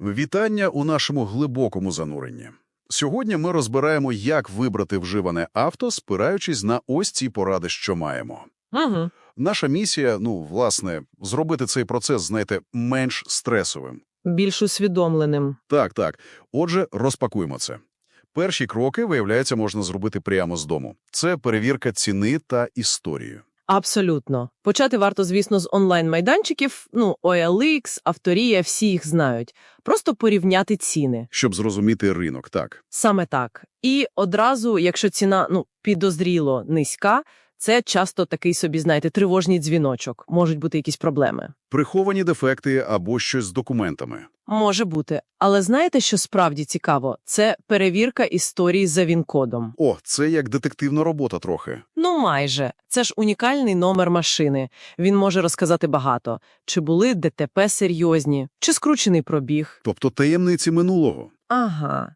Вітання у нашому глибокому зануренні. Сьогодні ми розбираємо, як вибрати вживане авто, спираючись на ось ці поради, що маємо. Угу. Наша місія, ну, власне, зробити цей процес, знаєте, менш стресовим. Більш усвідомленим. Так, так. Отже, розпакуємо це. Перші кроки, виявляється, можна зробити прямо з дому. Це перевірка ціни та історії. Абсолютно. Почати варто, звісно, з онлайн-майданчиків, ну, OLX, Авторія, всі їх знають. Просто порівняти ціни. Щоб зрозуміти ринок, так. Саме так. І одразу, якщо ціна, ну, підозріло низька, це часто такий собі, знаєте, тривожний дзвіночок. Можуть бути якісь проблеми. Приховані дефекти або щось з документами. Може бути. Але знаєте, що справді цікаво? Це перевірка історії за він-кодом. О, це як детективна робота трохи. Ну, майже. Це ж унікальний номер машини. Він може розказати багато. Чи були ДТП серйозні, чи скручений пробіг. Тобто таємниці минулого. Ага.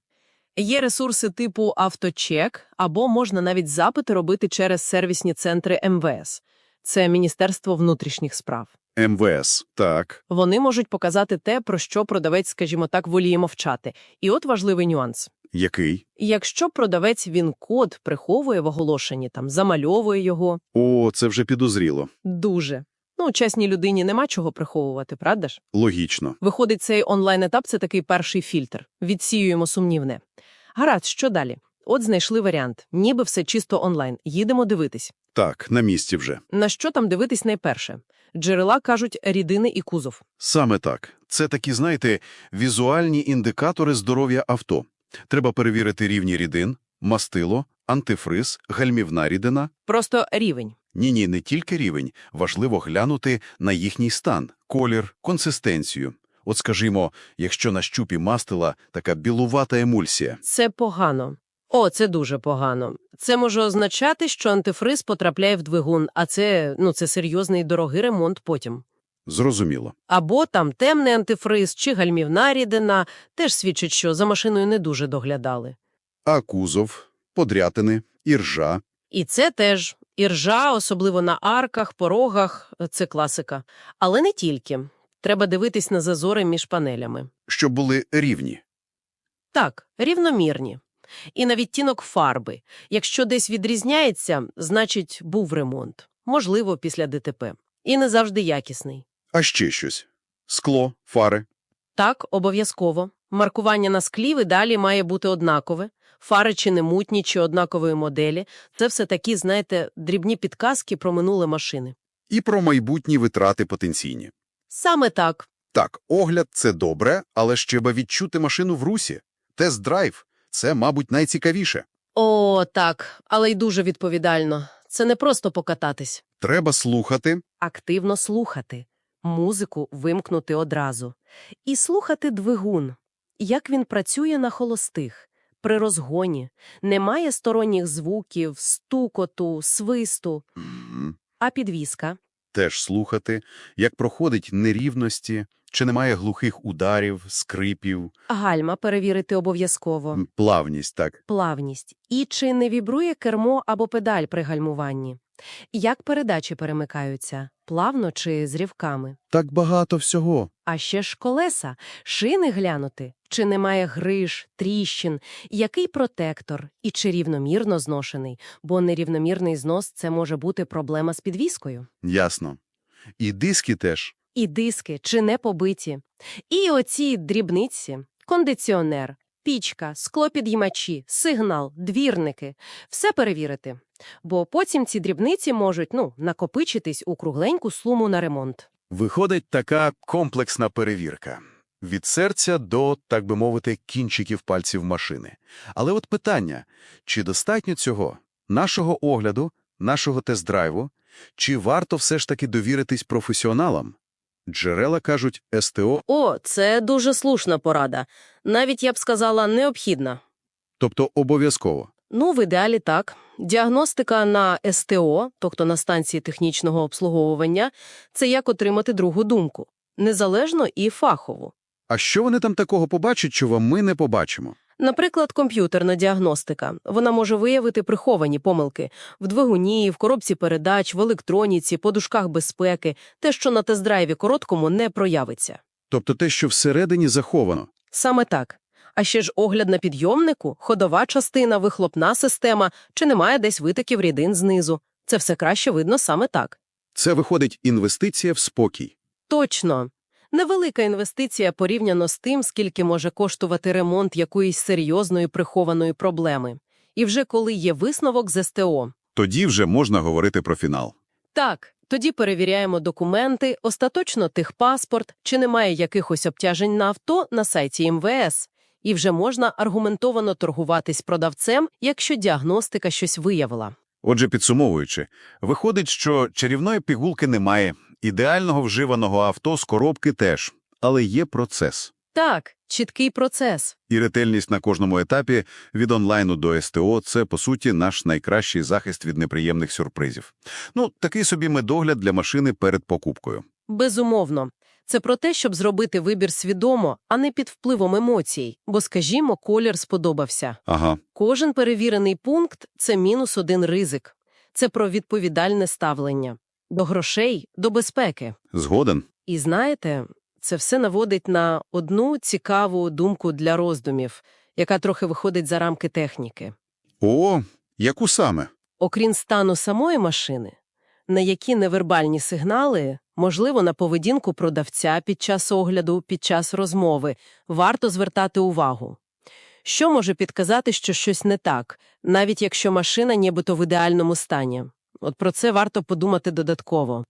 Є ресурси типу авточек, або можна навіть запити робити через сервісні центри МВС. Це Міністерство внутрішніх справ. МВС. Так. Вони можуть показати те, про що продавець, скажімо так, воліє мовчати. І от важливий нюанс. Який? Якщо продавець він код приховує в оголошенні, там замальовує його, О, це вже підозріло. дуже. Ну, чесній людині нема чого приховувати, правда ж? Логічно. Виходить, цей онлайн-етап – це такий перший фільтр. Відсіюємо сумнівне. Гаразд, що далі? От знайшли варіант. Ніби все чисто онлайн. Їдемо дивитись. Так, на місці вже. На що там дивитись найперше? Джерела кажуть рідини і кузов. Саме так. Це такі, знаєте, візуальні індикатори здоров'я авто. Треба перевірити рівні рідин, мастило, антифриз, гальмівна рідина. Просто рівень. Ні-ні, не тільки рівень. Важливо глянути на їхній стан, колір, консистенцію. От скажімо, якщо на щупі мастила така білувата емульсія. Це погано. О, це дуже погано. Це може означати, що антифриз потрапляє в двигун, а це, ну, це серйозний дорогий ремонт потім. Зрозуміло. Або там темний антифриз чи гальмівна рідина теж свідчить, що за машиною не дуже доглядали. А кузов, подрятини, іржа. І це теж іржа, особливо на арках, порогах, це класика. Але не тільки. Треба дивитись на зазори між панелями. щоб були рівні. Так, рівномірні. І на відтінок фарби. Якщо десь відрізняється, значить був ремонт. Можливо, після ДТП. І не завжди якісний. А ще щось. Скло, фари. Так, обов'язково. Маркування на склі в ідеалі має бути однакове. Фари чи не мутні, чи однакової моделі. Це все такі, знаєте, дрібні підказки про минуле машини. І про майбутні витрати потенційні. Саме так. Так, огляд – це добре, але ж треба відчути машину в русі. Тест-драйв – це, мабуть, найцікавіше. О, так, але й дуже відповідально. Це не просто покататись. Треба слухати. Активно слухати. Музику вимкнути одразу. І слухати двигун. Як він працює на холостих. При розгоні. Немає сторонніх звуків, стукоту, свисту. Мгм. А підвіска? Теж слухати, як проходить нерівності, чи немає глухих ударів, скрипів, Гальма перевірити обов'язково. плавність, так. Плавність. І чи не вібрує кермо або педаль при гальмуванні? Як передачі перемикаються? Плавно чи з рівками? Так багато всього. А ще ж колеса, шини глянути, чи немає гриж, тріщин, який протектор і чи рівномірно зношений, бо нерівномірний знос – це може бути проблема з підвіскою. Ясно. І диски теж. І диски, чи не побиті. І оці дрібниці, кондиціонер, пічка, склопідіймачі, сигнал, двірники – все перевірити. Бо потім ці дрібниці можуть, ну, накопичитись у кругленьку суму на ремонт. Виходить така комплексна перевірка. Від серця до, так би мовити, кінчиків пальців машини. Але от питання, чи достатньо цього, нашого огляду, нашого тест-драйву, чи варто все ж таки довіритись професіоналам? Джерела кажуть СТО, О, це дуже слушна порада. Навіть, я б сказала, необхідна. тобто обов'язково. Ну, в ідеалі так. Діагностика на СТО, тобто на станції технічного обслуговування, це як отримати другу думку. Незалежно і фахово. А що вони там такого побачать, чого ми не побачимо? Наприклад, комп'ютерна діагностика. Вона може виявити приховані помилки в двигуні, в коробці передач, в електроніці, подушках безпеки, те, що на тест-драйві короткому не проявиться. Тобто те, що всередині заховано. Саме так. А ще ж огляд на підйомнику, ходова частина, вихлопна система, чи немає десь витоків рідин знизу. Це все краще видно саме так. Це виходить інвестиція в спокій. Точно. Невелика інвестиція порівняно з тим, скільки може коштувати ремонт якоїсь серйозної прихованої проблеми. І вже коли є висновок з СТО. Тоді вже можна говорити про фінал. Так, тоді перевіряємо документи, остаточно техпаспорт, чи немає якихось обтяжень на авто на сайті МВС. І вже можна аргументовано торгуватись продавцем, якщо діагностика щось виявила. Отже, підсумовуючи, виходить, що чарівної пігулки немає, ідеального вживаного авто з коробки теж, але є процес. Так, чіткий процес. І ретельність на кожному етапі від онлайну до СТО – це, по суті, наш найкращий захист від неприємних сюрпризів. Ну, такий собі медогляд для машини перед покупкою. Безумовно. Це про те, щоб зробити вибір свідомо, а не під впливом емоцій. Бо, скажімо, колір сподобався. Ага, Кожен перевірений пункт – це мінус один ризик. Це про відповідальне ставлення. До грошей, до безпеки. згоден. І знаєте, це все наводить на одну цікаву думку для роздумів, яка трохи виходить за рамки техніки. О, яку саме? Окрім стану самої машини, на які невербальні сигнали, можливо, на поведінку продавця під час огляду, під час розмови, варто звертати увагу. Що може підказати, що щось не так, навіть якщо машина нібито в ідеальному стані? От про це варто подумати додатково.